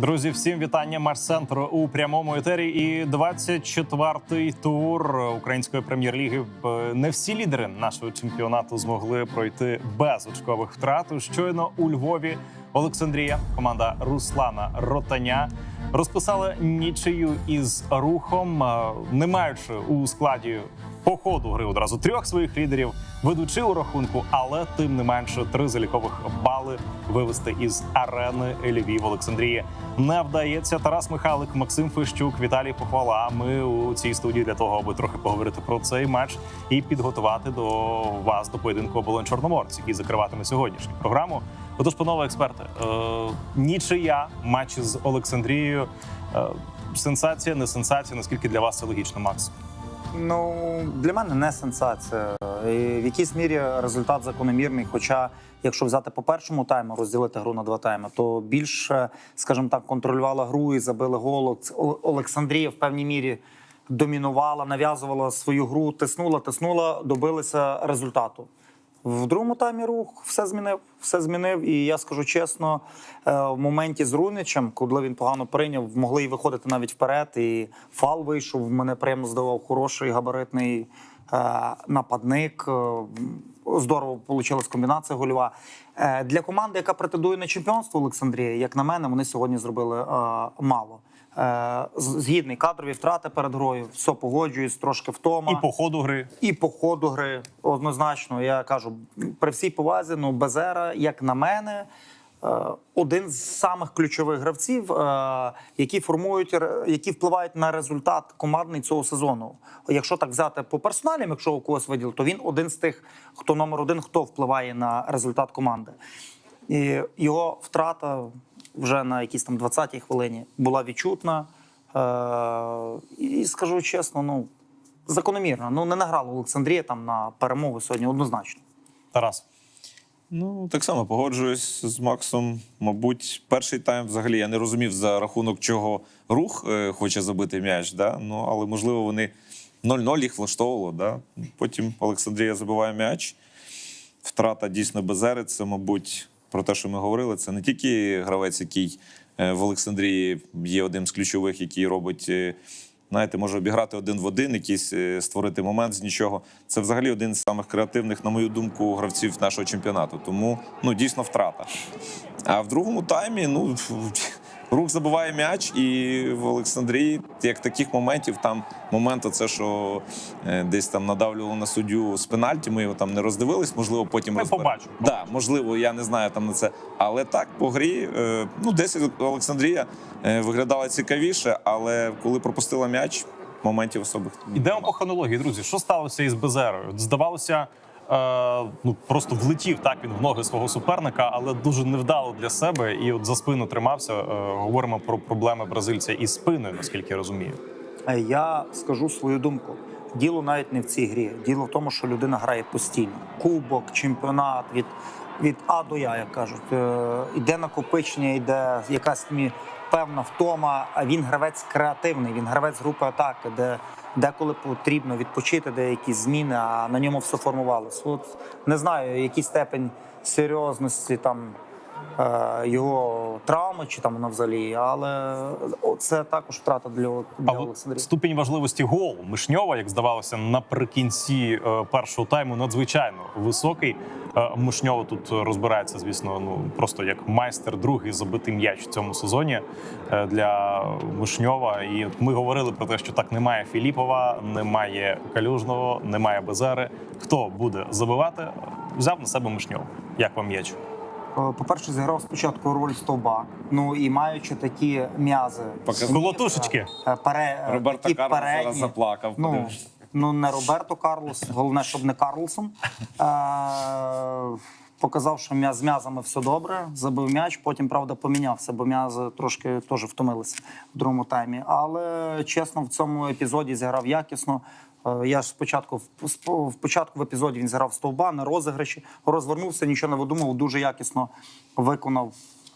Друзі, всім вітання. Матч центру у прямому етері. І 24-й тур української прем'єр-ліги. Не всі лідери нашого чемпіонату змогли пройти без очкових втрат. Щойно у Львові Олександрія, команда Руслана Ротаня. Розписали нічию із рухом, е, не маючи у складі по ходу гри одразу трьох своїх лідерів, ведучи у рахунку, але тим не менше три залікових бали вивести із арени Львів Олександрії не вдається. Тарас Михайлик, Максим Фищук, Віталій Похвала. Ми у цій студії для того, аби трохи поговорити про цей матч і підготувати до вас до поєдинку оболонь Чорноморець, який закриватиме сьогоднішню програму. Отож, панове експерти, е, нічия матч з Олександрією. Е, сенсація, не сенсація. Наскільки для вас це логічно, Макс? Ну для мене не сенсація. І в якійсь мірі результат закономірний. Хоча, якщо взяти по першому тайму, розділити гру на два тайми, то більше, скажімо так, контролювала гру і забили гол. Олександрія в певній мірі домінувала, нав'язувала свою гру, тиснула, тиснула, добилися результату. В другому таймі рух все змінив, все змінив. І я скажу чесно, е, в моменті з Руничем, коли він погано прийняв, могли й виходити навіть вперед. І фал вийшов. Мене приємно здавав хороший габаритний е, нападник. Е, Здорово вийшла комбінація гольова. Для команди, яка претендує на чемпіонство Олександрія, як на мене, вони сьогодні зробили мало. Е, Згідний кадрові втрати перед грою, все погоджуюсь, трошки втома. І по ходу гри І по ходу гри однозначно. Я кажу, при всій повазі, ну Безера, як на мене, е, один з самих ключових гравців, е, які формують які впливають на результат командний цього сезону. Якщо так взяти по персоналям, якщо у когось виділ, то він один з тих, хто номер один, хто впливає на результат команди. І його втрата вже на якійсь там 20-й хвилині була відчутна. Е, і скажу чесно, ну закономірно. Ну не награла Олександрія там на перемогу сьогодні однозначно. Тарас. Ну, так само погоджуюсь з Максом. Мабуть, перший тайм взагалі я не розумів за рахунок чого рух е, хоче забити м'яч. Да? Ну, але можливо вони 0-0 їх влаштовувало. Да? Потім Олександрія забиває м'яч. Втрата дійсно безери. Це, мабуть, про те, що ми говорили. Це не тільки гравець, який е, в Олександрії є одним з ключових, який робить. е, Знаєте, може обіграти один в один, якийсь е, створити момент з нічого. Це взагалі один з самих креативних, на мою думку, гравців нашого чемпіонату. Тому ну дійсно втрата. А в другому таймі, ну рух забиває м'яч, і в Олександрії, як таких моментів, там момент, оце, що е, десь там надавлювали на суддю з пенальті. Ми його там не роздивились, можливо, потім побачимо. Да, можливо, я не знаю там на це. Але так, по грі, е, ну, десь Олександрія е, виглядала цікавіше, але коли пропустила м'яч, моментів особих. Ідемо по хронології, друзі. Що сталося із Безерою? Здавалося, ну просто влетів так він в ноги свого суперника, але дуже невдало для себе. І от за спину тримався. Е, говоримо про проблеми бразильця із спиною, наскільки я розумію. Е, Я скажу свою думку. Діло навіть не в цій грі. Діло в тому, що людина грає постійно. Кубок, чемпіонат від, від А до Я, як кажуть. Е, Іде накопичення, йде якась певна втома. А він гравець креативний, він гравець групи атаки, де деколи потрібно відпочити, деякі зміни, а на ньому все формувалося. От не знаю, який степень серйозності там його травми чи там вона взагалі, але це також втрата для, для Олександрії. ступінь важливості голу Мишньова, як здавалося, наприкінці е, першого тайму надзвичайно високий. Е, Мишньова тут розбирається, звісно, ну просто як майстер другий забитий м'яч в цьому сезоні е, для Мишньова. І от ми говорили про те, що так немає Філіпова, немає Калюжного, немає Безери. Хто буде забивати? Взяв на себе Мишньов. Як вам м'яч? Е, По-перше, зіграв спочатку роль стовба. Ну і маючи такі м'язи, Показав. Колотушечки. е, пере, е, Роберто такі Карлос передні. зараз заплакав. Ну, ну не Роберто Карлос, головне, щоб не Карлсон. Е, показав, що м'яз з м'язами все добре, забив м'яч, потім, правда, помінявся, бо м'язи трошки теж втомилися в другому таймі. Але чесно, в цьому епізоді зіграв якісно. Е, Я ж спочатку в, початку в епізоді він зіграв стовба на розіграші, розвернувся, нічого не видумав, дуже якісно виконав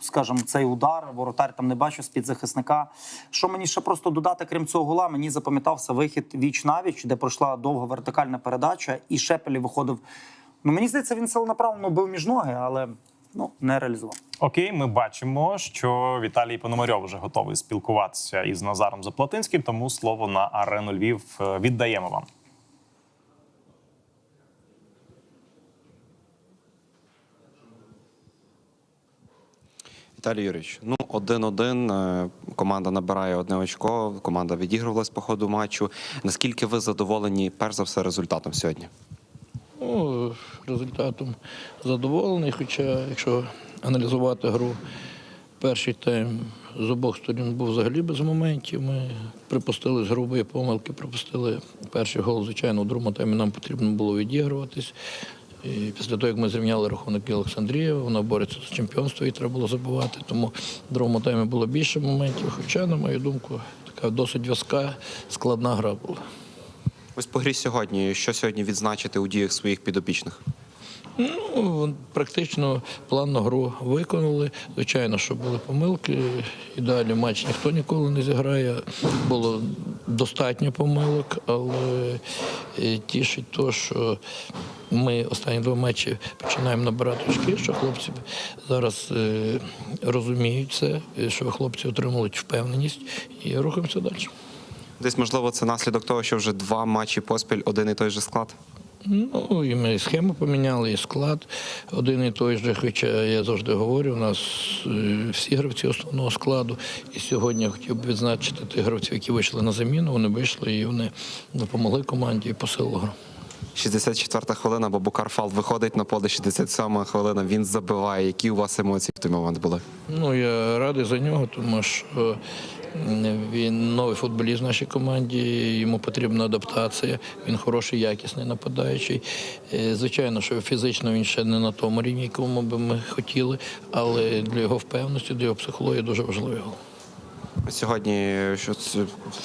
скажімо, цей удар, воротар там не бачив з-під захисника. Що мені ще просто додати, крім цього гола, мені запам'ятався вихід віч навіч, де пройшла довга вертикальна передача, і Шепелі виходив. Ну мені здається, він ціленаправленно бив між ноги, але ну не реалізував. Окей, ми бачимо, що Віталій Пономарьов вже готовий спілкуватися із Назаром Заплатинським, тому слово на арену Львів е, віддаємо вам. Віталій Юрійович, ну один-один. е, Команда набирає одне очко. Команда відігрувалась по ходу матчу. Наскільки ви задоволені, перш за все, результатом сьогодні? Ну, результатом задоволений. Хоча, якщо аналізувати гру, перший тайм з обох сторін був взагалі без моментів. Ми припустили з грубої помилки, пропустили перший гол. Звичайно, у другому таймі нам потрібно було відігруватись. І після того, як ми зрівняли рахунок і Олександрія, вона бореться за чемпіонство, і треба було забувати. Тому в другому таймі було більше моментів. Хоча, на мою думку, така досить в'язка, складна гра була. Ось по грі сьогодні. Що сьогодні відзначити у діях своїх підопічних? Ну, практично планну гру виконали. Звичайно, що були помилки. Ідеальний матч ніхто ніколи не зіграє. Було достатньо помилок, але е, тішить то, що ми останні два матчі починаємо набирати очки, що хлопці зараз е, розуміють це, що хлопці отримують впевненість і рухаємося далі. Десь можливо це наслідок того, що вже два матчі поспіль один і той же склад. Ну, і ми і схему поміняли, і склад один і той же. Хоча я завжди говорю, у нас е, всі гравці основного складу. І сьогодні я хотів би відзначити тих гравців, які вийшли на заміну. Вони вийшли і вони допомогли команді і посилили гру. 64-та хвилина, Бабукар Фал виходить на поле, 67-та хвилина, він забиває. Які у вас емоції в той момент були? Ну, я радий за нього, тому що він новий футболіст в нашій команді, йому потрібна адаптація. Він хороший, якісний нападаючий. Е, Звичайно, що фізично він ще не на тому рівні, якому би ми хотіли, але для його впевненості, для його психології дуже важливий гол. Сьогодні що,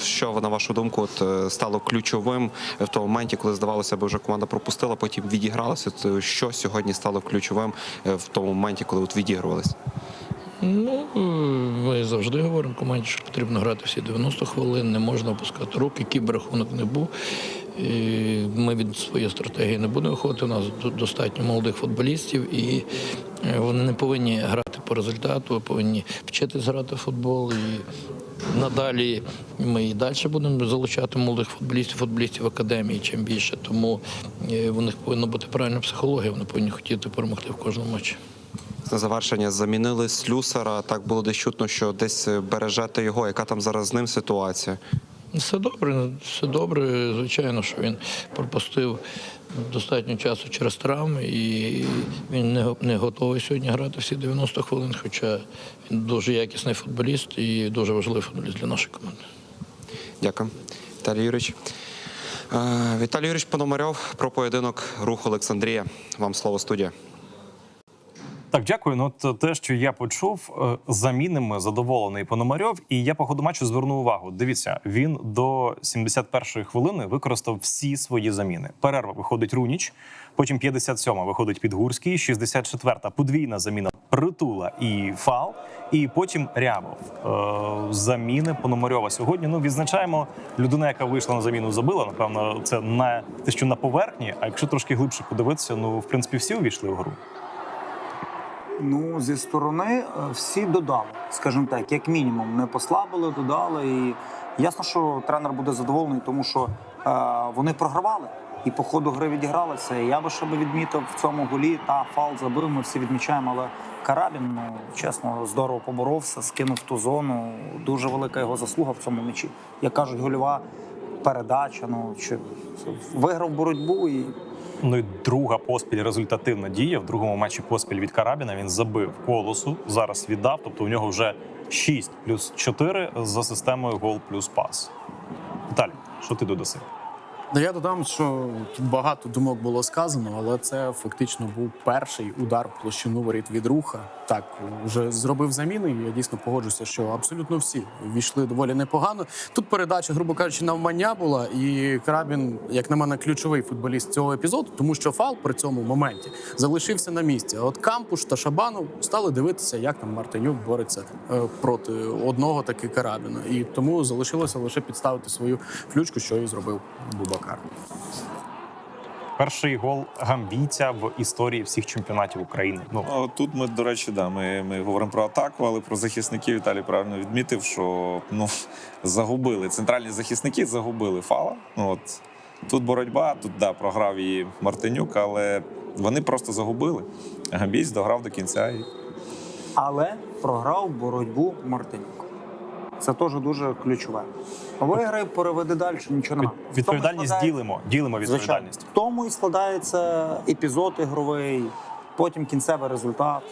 що на вашу думку от, е, стало ключовим в тому моменті, коли здавалося б, вже команда пропустила, потім відігралася. От, що сьогодні стало ключовим е, в тому моменті, коли от відігрувалися? Ну, е, ми завжди говоримо команді, що потрібно грати всі 90 хвилин, не можна опускати руки, який би рахунок не був. І Ми від своєї стратегії не будемо виходити. У нас достатньо молодих футболістів, і е, вони не повинні грати по результату, повинні вчитись грати в футбол. І надалі ми і далі будемо залучати молодих футболістів, футболістів академії чим більше. Тому е, у них повинна бути правильна психологія, вони повинні хотіти перемогти в кожному матчі. На завершення замінили слюсара. Так було десь чутно, що десь бережете його. Яка там зараз з ним ситуація? Все добре, все добре. Звичайно, що він пропустив достатньо часу через травми, і він не, не готовий сьогодні грати всі 90 хвилин, хоча він дуже якісний футболіст і дуже важливий футболіст для нашої команди. Дякую, Віталій Юрійович. Е, Віталій Юрійович Пономарьов про поєдинок рух Олександрія. Вам слово студія. Так, дякую. Ну, от те, що я почув, е, замінами задоволений Пономарьов, і я по ходу матчу звернув увагу. Дивіться, він до 71-ї хвилини використав всі свої заміни. Перерва виходить Руніч, потім 57-ма виходить Підгурський, 64-та подвійна заміна Притула і Фал, і потім Рябов. Е, заміни Пономарьова сьогодні. Ну відзначаємо людина, яка вийшла на заміну, забила. Напевно, це на те, що на поверхні. А якщо трошки глибше подивитися, ну в принципі всі увійшли в гру. Ну, зі сторони е, всі додали, скажімо так, як мінімум, не послабили, додали. І ясно, що тренер буде задоволений, тому що е, вони програвали і по ходу гри відігралися. Я би ще би відмітив в цьому голі та фал забив. Ми всі відмічаємо, але Карабін, ну чесно, здорово поборовся, скинув ту зону. Дуже велика його заслуга в цьому м'ячі. Як кажуть, гольова передача. Ну чи виграв боротьбу і Ну і друга поспіль результативна дія. В другому матчі поспіль від Карабіна він забив колосу. Зараз віддав. Тобто у нього вже 6 плюс 4 за системою гол плюс пас. Віталій, що ти додаси? Ну, я додам, що багато думок було сказано, але це фактично був перший удар площину воріт від руха. Так, вже зробив заміну, і я дійсно погоджуся, що абсолютно всі війшли доволі непогано. Тут передача, грубо кажучи, навмання була, і Крабін, як на мене, ключовий футболіст цього епізоду, тому що фал при цьому моменті залишився на місці. А от Кампуш та Шабанов стали дивитися, як там Мартинюк бореться е, проти одного таки Карабіна. І тому залишилося лише підставити свою ключку, що і зробив Бубакар. Перший гол гамбійця в історії всіх чемпіонатів України. Ну Ну, тут ми, до речі, да, ми, ми говоримо про атаку, але про захисників Віталій правильно відмітив, що ну, загубили. Центральні захисники загубили фала. Ну, от, тут боротьба, тут да, програв її Мартинюк, але вони просто загубили. Гамбійць дограв до кінця. І... Але програв боротьбу Мартинюк. Це теж дуже ключове. Виграй, переведи далі, нічого немає. Відповідальність складається- ділимо. Ділимо Звичайно. відповідальність. В тому і складається епізод ігровий, потім кінцевий результат.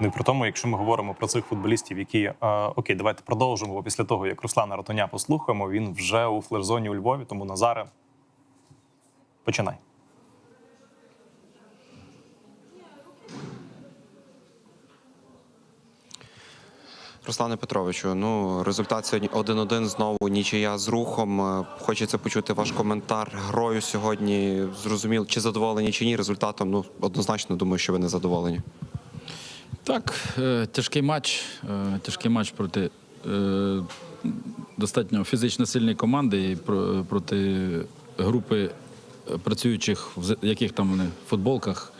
Ну і при тому, якщо ми говоримо про цих футболістів, які е, окей, давайте продовжимо. Бо після того, як Руслана Ротоня послухаємо, він вже у флеш-зоні у Львові. Тому Назаре, починай. Руслане Петровичу, ну результат сьогодні 1-1, знову нічия з рухом. Е, Хочеться почути ваш коментар. Грою сьогодні зрозуміло, чи задоволені чи ні. Результатом ну однозначно думаю, що ви не задоволені. Так, е, тяжкий матч. е, Тяжкий матч проти достатньо фізично сильної команди і проти групи працюючих, в яких там вони в футболках.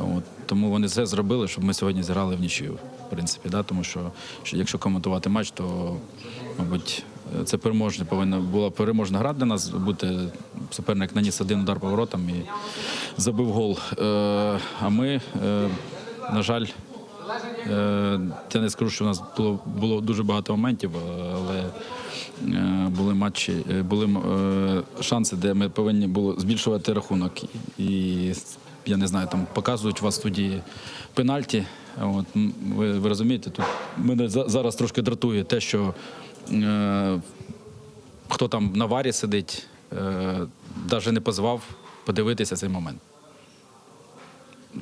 От, тому вони все зробили, щоб ми сьогодні зіграли в нічию, принципі. Да? Тому що, що якщо коментувати матч, то, мабуть, е, це переможна повинна була переможна гра для нас бути. Суперник наніс один удар по воротам і забив гол. Е, а ми, е, на жаль, Е, Я не скажу, що у нас було, було дуже багато моментів, але е, були матчі, е, були е, шанси, де ми повинні були збільшувати рахунок. І я не знаю, там показують вас студії пенальті. От, ви, ви розумієте, тут мене зараз трошки дратує те, що е, хто там на варі сидить, е, навіть не позвав подивитися цей момент.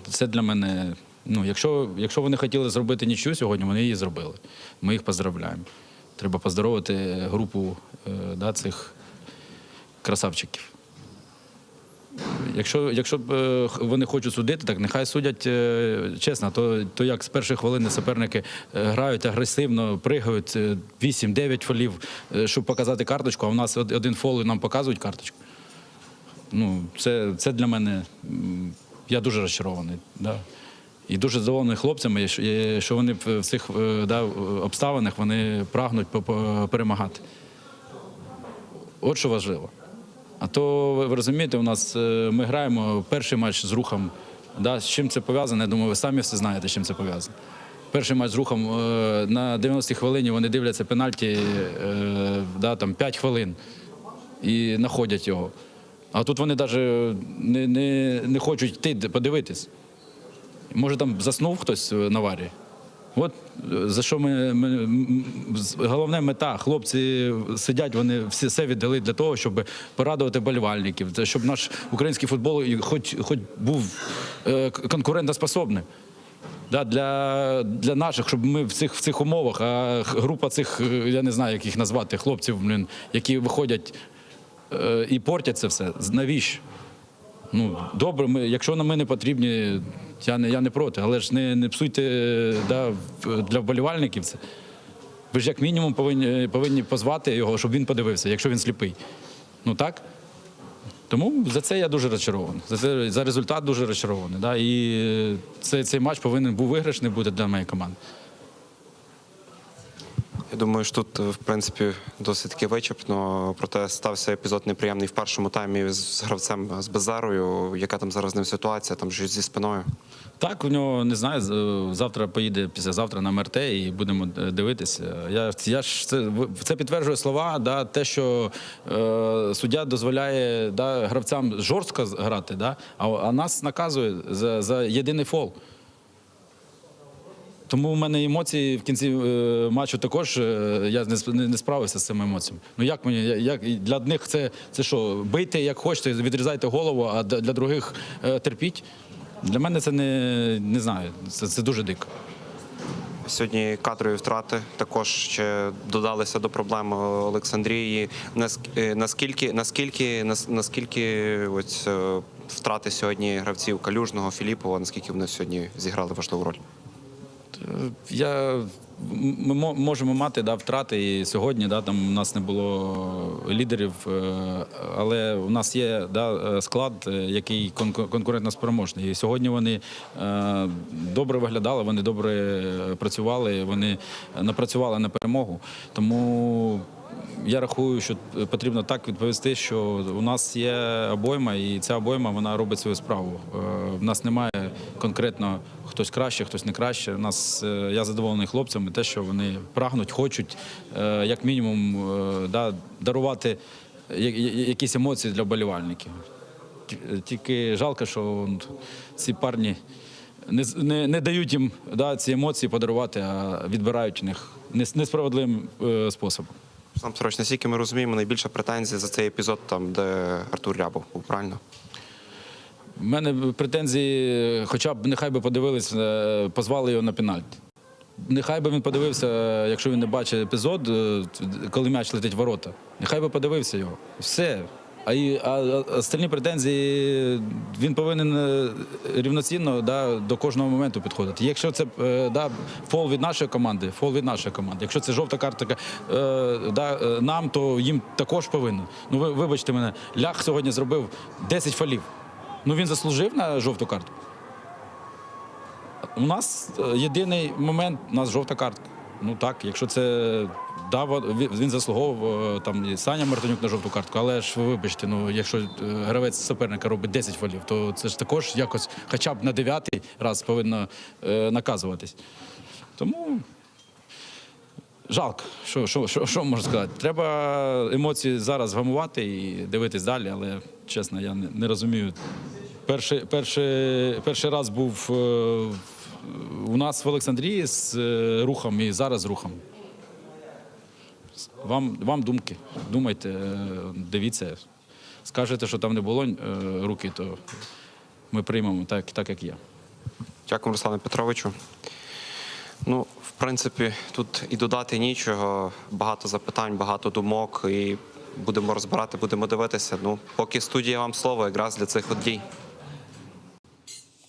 Це для мене. Ну, якщо, якщо вони хотіли зробити нічого сьогодні, вони її зробили. Ми їх поздравляємо. Треба поздоровити групу е, да, цих красавчиків. Якщо, якщо б е, вони хочуть судити, так нехай судять е, чесно. То, то як з перших хвилин суперники е, грають агресивно, пригають е, 8-9 фолів, щоб показати карточку, а в нас один фол і нам показують карточку. Ну, це, це для мене. Я дуже розчарований. Да. І дуже задоволений хлопцями, що- вони в цих да, обставинах вони прагнуть перемагати. От що важливо. А то ви розумієте, у нас е, ми граємо перший матч з рухом. Да, з чим це пов'язане? Я думаю, ви самі все знаєте, з чим це пов'язано. Перший матч з рухом е, на 90-й хвилині вони дивляться пенальті е, да, там 5 хвилин і знаходять його. А тут вони навіть не, не, не хочуть йти подивитись. Може, там заснув хтось на варі. От е, за що ми, ми м, головна мета. Хлопці сидять, вони всі все віддали для того, щоб порадувати болівальників, щоб наш український футбол хоч, хоч був е, к- конкурентоспособним. Да, для, для наших, щоб ми в цих, в цих умовах, а група цих, е, я не знаю, як їх назвати, хлопців, блін, які виходять і портять це все. Навіщо? Ну, добре, ми, якщо нам ми не потрібні, я не, я не проти, але ж не, не псуйте е, да, для вболівальників це. Ви ж як мінімум повинні, повинні позвати його, щоб він подивився, якщо він сліпий. Ну так? Тому за це я дуже розчарований. За, це, за результат дуже розчарований. Да? І е, цей, цей матч повинен був виграшний бути для моєї команди. Я думаю, що тут, е, в принципі, досить таки вичерпно. Проте стався епізод неприємний в першому таймі з гравцем з Безарою. Яка там зараз з ним ситуація? Там щось зі спиною. Так, у нього не знаю. е, Завтра поїде післязавтра на МРТ і будемо е, дивитися. Я, я ж це, це підтверджує слова, да, те, що е, суддя дозволяє да, гравцям жорстко грати, да, а, а нас наказує за, за єдиний фол. Тому у мене емоції в кінці е, матчу також е, я не, справився з цими емоціями. Ну як мені, як для одних це, це що, бийте як хочете, відрізайте голову, а для других е, терпіть. Для мене це не, не знаю. Це, це дуже дико. Сьогодні кадрові втрати також ще додалися до проблем Олександрії. Нас- Наскільки, наскільки, наскільки ось, втрати сьогодні гравців Калюжного, Філіпова, наскільки вони сьогодні зіграли важливу роль? Я ми мо- можемо мати да, втрати і сьогодні. Да, там у нас не було лідерів, е, але у нас є да, е, склад, е, який конку- конкурентно спроможний. І сьогодні вони добре виглядали, вони добре працювали, вони напрацювали на перемогу. Тому я рахую, що потрібно так відповісти, що у нас є обойма, і ця обойма вона робить свою справу. Е, В нас немає конкретно хтось краще, хтось не краще. У нас е, я задоволений хлопцями, те, що вони прагнуть, хочуть е, як мінімум е, да, дарувати якісь емоції для болівальників. Тільки жалко, що ці парні не, не, не дають їм да, ці емоції подарувати, а відбирають у них несправедливим е, способом. Сам Петрович, наскільки ми розуміємо, найбільша претензія за цей епізод там, де Артур Рябов був, правильно? У мене претензії, хоча б нехай би подивились, е, позвали його на пенальті. Нехай би він подивився, якщо він не бачить епізод, е, коли м'яч летить в ворота. Нехай би подивився його. Все. А, і, а остальні претензії він повинен е, рівноцінно да, до кожного моменту підходити. Якщо це е, да, фол від нашої команди, фол від нашої команди. Якщо це жовта картка е, да, нам, то їм також повинно. Ну ви вибачте мене, лях сьогодні зробив 10 фолів. Ну він заслужив на жовту картку. У нас єдиний момент, у нас жовта картка. Ну так, якщо це да, він заслуговував е, там Саня Мартинюк на жовту картку, але ж ви вибачте, ну якщо е, гравець суперника робить 10 фолів, то це ж також якось хоча б на дев'ятий раз повинно е, наказуватись. Тому жалко, що, що, що, що можу сказати. Треба емоції зараз гамувати і дивитись далі, але чесно, я не, не розумію. Перший, перший, перший раз був е, у нас в Олександрії з е, рухом і зараз з рухом. Вам, вам думки. Думайте, е, дивіться. Скажете, що там не було е, руки, то ми приймемо так, так як є. Дякую, Руслане Петровичу. Ну, в принципі, тут і додати нічого. Багато запитань, багато думок. І будемо розбирати, будемо дивитися. Ну, поки студія вам слово, якраз для цих от дій.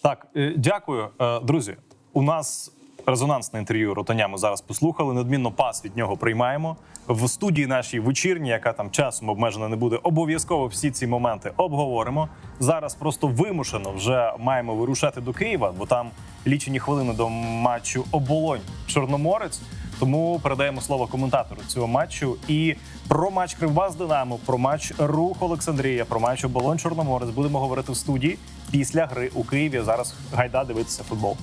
Так, е, дякую, Е, друзі. У нас резонансне інтерв'ю Ротаня ми зараз послухали. Неодмінно пас від нього приймаємо в студії нашій вечірній, яка там часом обмежена не буде. Обов'язково всі ці моменти обговоримо. Зараз просто вимушено вже маємо вирушати до Києва, бо там лічені хвилини до матчу оболонь Чорноморець. Тому передаємо слово коментатору цього матчу. І про матч Кривбас Динамо, про матч Рух Олександрія, про матч Оболонь Чорноморець будемо говорити в студії після гри у Києві. Зараз гайда дивитися футбол.